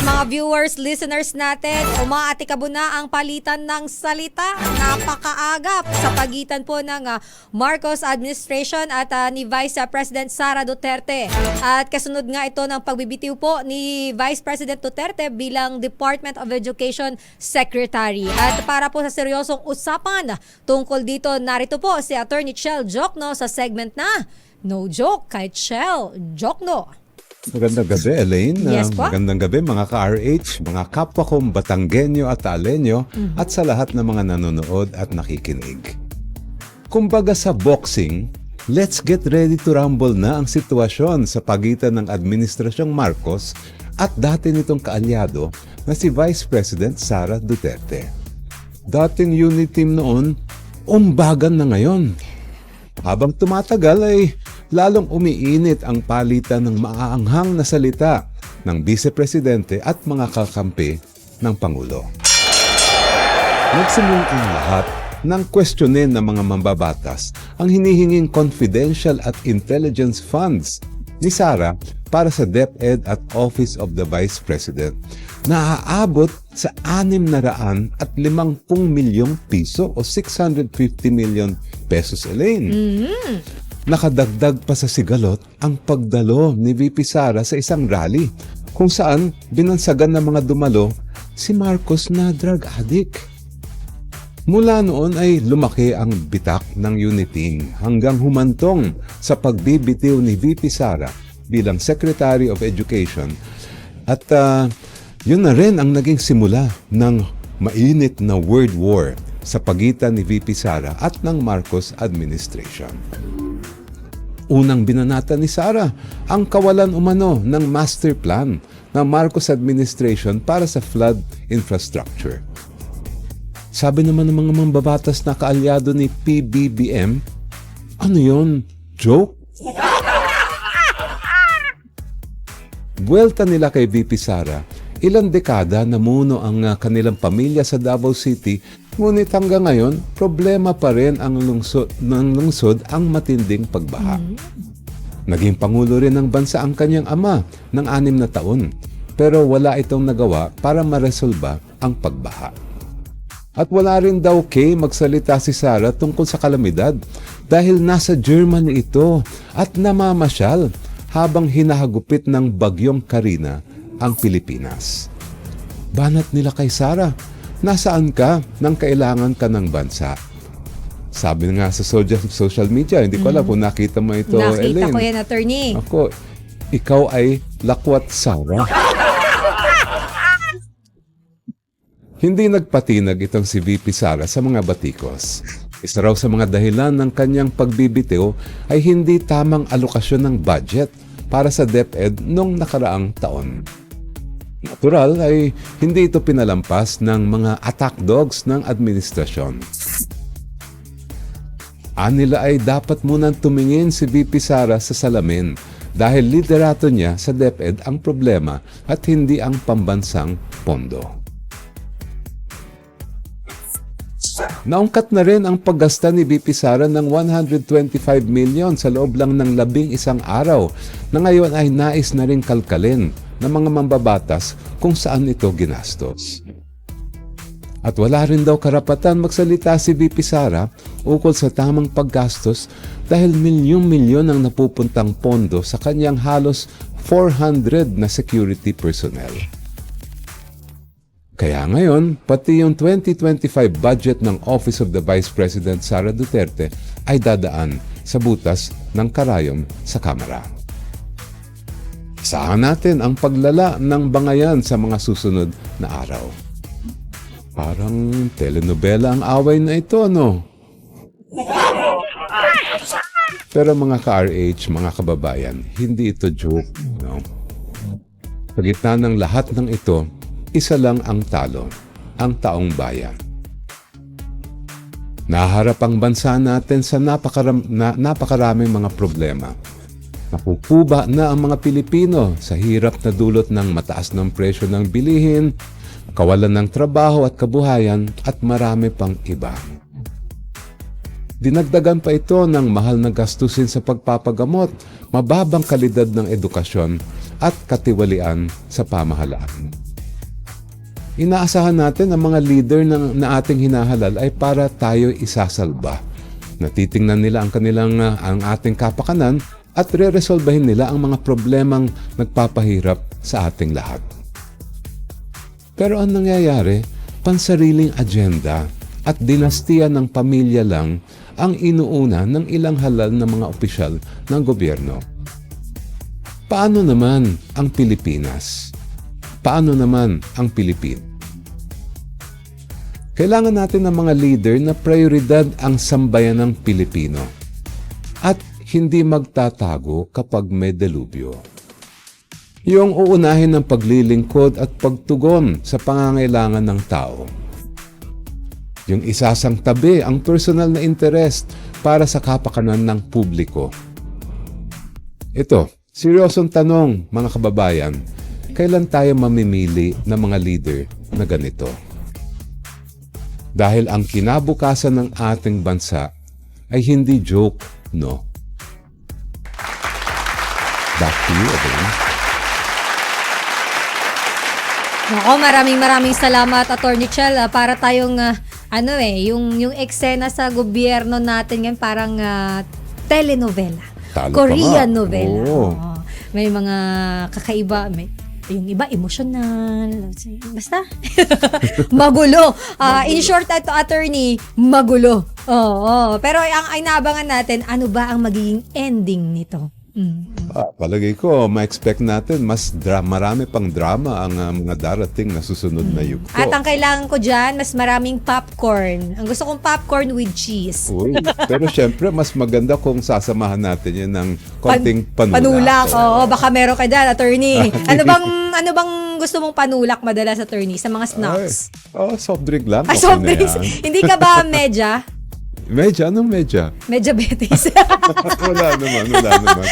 sa mga viewers, listeners natin, umaatikabo na ang palitan ng salita. Napakaagap sa pagitan po ng ah, Marcos administration at ah, ni Vice President Sara Duterte. At kasunod nga ito ng pagbibitiw po ni Vice President Duterte bilang Department of Education Secretary. At para po sa seryosong usapan tungkol dito, narito po si Attorney Chel Jokno sa segment na No Joke kay Chel Jokno. Magandang gabi, Elaine. Yes po. Magandang gabi, mga ka-RH, mga kapwa kong Batanggenyo at Alenyo, Mhm. at sa lahat ng mga nanonood at nakikinig. Kumbaga sa boxing, let's get ready to rumble na ang sitwasyon sa pagitan ng Administrasyong Marcos at dati nitong kaalyado na si Vice President Sara Duterte. Dating unit team noon, umbagan na ngayon. Habang tumatagal ay lalong umiinit ang palitan ng maaanghang na salita ng Vice Presidente at mga kakampi ng Pangulo. Nagsimula ang lahat ng questionin ng mga mambabatas ang hinihinging confidential at intelligence funds ni Sara para sa DepEd at Office of the Vice President na aabot sa 600 at 50 milyong piso o 650 million pesos, Elaine. Nakadagdag pa sa sigalot ang pagdalo ni VP Sara sa isang rally kung saan binansagan ng mga dumalo si Marcos na drug addict. Mula noon ay lumaki ang bitak ng Uniting hanggang humantong sa pagbibitiw ni VP Sara bilang Secretary of Education at ah, yun na rin ang naging simula ng mainit na World War sa pagitan ni VP Sara at ng Marcos administration. Unang binanata ni Sara ang kawalan umano ng master plan ng Marcos administration para sa flood infrastructure. Sabi naman ng mga mambabatas na kaalyado ni PBBM, ano yon? Joke? Buwelta nila kay VP Sara, ilang dekada namuno ang ah, kanilang pamilya sa Davao City, ngunit hanggang ngayon, problema pa rin ang lungsod, ng lungsod ang matinding pagbaha. Naging pangulo rin ng bansa ang kanyang ama ng anim na taon, pero wala itong nagawa para maresolba ang pagbaha. At wala rin daw kay magsalita si Sarah tungkol sa kalamidad dahil nasa Germany ito at namamasyal habang hinahagupit ng bagyong Karina ang Pilipinas. Banat nila kay Sarah, nasaan ka nang kailangan ka ng bansa? Sabi nga sa social, media, hindi ko alam kung nakita mo ito, Nakita Elaine. ko yan, attorney. Ako, ikaw ay lakwat Sarah. Hindi nagpatinag itong si VP Sara sa mga batikos. Isa raw sa mga dahilan ng kanyang pagbibitiw ay hindi tamang alokasyon ng budget para sa DepEd noong nakaraang taon. Natural ay hindi ito pinalampas ng mga attack dogs ng administrasyon. Anila ay dapat munang tumingin si VP Sara sa salamin dahil liderato niya sa DepEd ang problema at hindi ang pambansang pondo. Naungkat na rin ang paggasta ni VP Sara ng 125 million sa loob lang ng labing isang araw na ngayon ay nais na rin kalkalin ng mga mambabatas kung saan ito ginastos. At wala rin daw karapatan magsalita si VP Sara ukol sa tamang paggastos dahil milyong-milyon ang napupuntang pondo sa kanyang halos 400 na security personnel. Kaya ngayon, pati yung 2025 budget ng Office of the Vice President Sara Duterte ay dadaan sa butas ng karayom sa Kamara. Saan natin ang paglala ng bangayan sa mga susunod na araw. Parang telenovela ang away na ito, no? Pero mga ka-RH, mga kababayan, hindi ito joke, no? Sa gitna ng lahat ng ito, isa lang ang talo, ang taong bayan. Naharap ang bansa natin sa napakaram, na, napakaraming mga problema. Napupuba na ang mga Pilipino sa hirap na dulot ng mataas ng presyo ng bilihin, kawalan ng trabaho at kabuhayan at marami pang iba. Dinagdagan pa ito ng mahal na gastusin sa pagpapagamot, mababang kalidad ng edukasyon at katiwalian sa pamahalaan. Inaasahan natin ang mga leader ng, na ating hinahalal ay para tayo isasalba. Natitingnan nila ang kanilang ah, ang ating kapakanan at re-resolbahin nila ang mga problemang nagpapahirap sa ating lahat. Pero ang nangyayari, pansariling agenda at dinastiya ng pamilya lang ang inuuna ng ilang halal na mga opisyal ng gobyerno. Paano naman ang Pilipinas? Paano naman ang Pilipin? Kailangan natin ng mga leader na prioridad ang sambayan ng Pilipino at hindi magtatago kapag may delubyo. Yung uunahin ng paglilingkod at pagtugon sa pangangailangan ng tao. Yung isasang tabi ang personal na interest para sa kapakanan ng publiko. Ito, seryosong tanong mga kababayan, kailan tayo mamimili ng mga leader na ganito? Dahil ang kinabukasan ng ating bansa ay hindi joke, no? Back to you, Adeline. Nako, maraming maraming salamat Attorney Chel ah, para tayong ah, ano eh, yung yung eksena sa gobyerno natin ngayon parang ah, telenovela. Talo Korean nga. novela. Oo. Oo. May mga kakaiba, may yung iba emotional. Basta magulo. Ah, in short ito attorney, magulo. Oo. Pero ang inaabangan natin, ano ba ang magiging ending nito? Mm. Ah, palagay ko, ma-expect natin mas dra- marami pang drama ang ah, mga darating na susunod na yugto. At ang kailangan ko dyan, mas maraming popcorn. Ang gusto kong popcorn with cheese. Uy, pero syempre, mas maganda kung sasamahan natin yan ng konting Pan- panulak. Oo, baka meron ka dyan, attorney. ano bang ano bang gusto mong panulak madalas, attorney, sa mga snacks? Ay, oh, soft drink lang. Ah, okay soft drinks. Hindi ka ba medya? Medya? Anong medya? Medya betis. wala naman, wala naman.